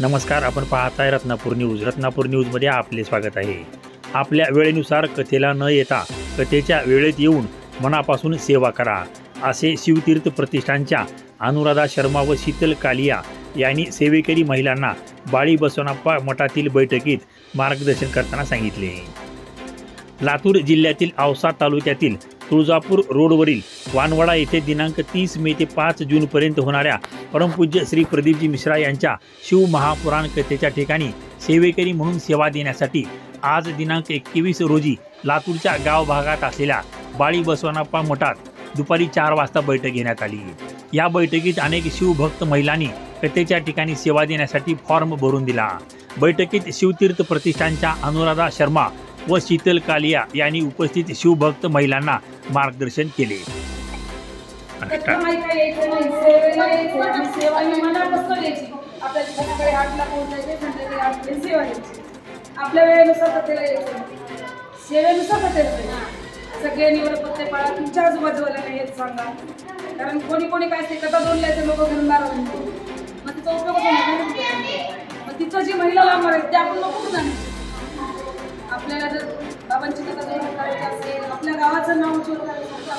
नमस्कार आपण पाहताय रत्नापूर न्यूज. रत्नापूर न्यूजमध्ये आपले स्वागत आहे. आपल्या वेळेनुसार कथेला न येता कथेच्या वेळेत येऊन मनापासून सेवा करा. असे शिवतीर्थ प्रतिष्ठानच्या अनुराधा शर्मा व शीतल कालिया यांनी सेवेकरी महिलांना बाळी बसवनाप्पा मठातील बैठकीत मार्गदर्शन करताना सांगितले. लातूर जिल्ह्यातील औसा तालुक्यातील तुळजापूर रोडवरील वानवडा येथे दिनांक तीस मे ते पाच जूनपर्यंत होणाऱ्या परमपूज्य श्री प्रदीपजी मिश्रा यांच्या शिव महापुराण कथेच्या ठिकाणी सेवेकरी म्हणून सेवा देण्यासाठी आज दिनांक एकवीस रोजी लातूरच्या गाव भागात असलेल्या बाळी बसवनाप्पा मठात दुपारी चार वाजता बैठक घेण्यात आली. या बैठकीत अनेक शिवभक्त महिलांनी कथेच्या ठिकाणी सेवा देण्यासाठी फॉर्म भरून दिला. बैठकीत शिवतीर्थ प्रतिष्ठानच्या अनुराधा शर्मा व शीतल कालिया यांनी उपस्थित शिवभक्त महिलांना मार्गदर्शन केले. आपल्या सेवा आपल्या वेळेनुसार सेवेनुसार कथेला जायचं सगळे निवडपत्ते पाळा तुमच्या आजूबाजूला नाही हेच सांगा. कारण कोणी कोणी काय ते कथा दोन लिहायचं लोक घेऊन नाराज मग तिचा उपयोग मग तिचं जी महिला लांब आहे ते आपण नको जाणार? आपल्या गावाचं नाव उज्ज्वल आपल्याला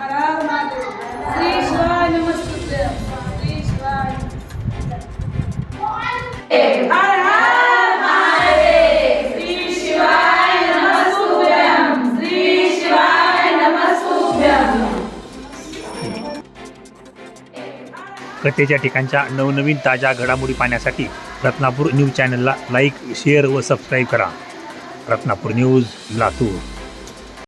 हर हर महादेव. श्री शिवाय नमस्तुभ्य. श्री शिवाय. हर हर महादेव. श्री शिवाय श्री शिवाय कथेच्या ठिकाणच्या नवनवीन ताज्या घडामोडी पाहण्यासाठी रत्नापूर न्यूज चॅनलला लाईक शेअर व सबस्क्राईब करा. रत्नापूर न्यूज लातूर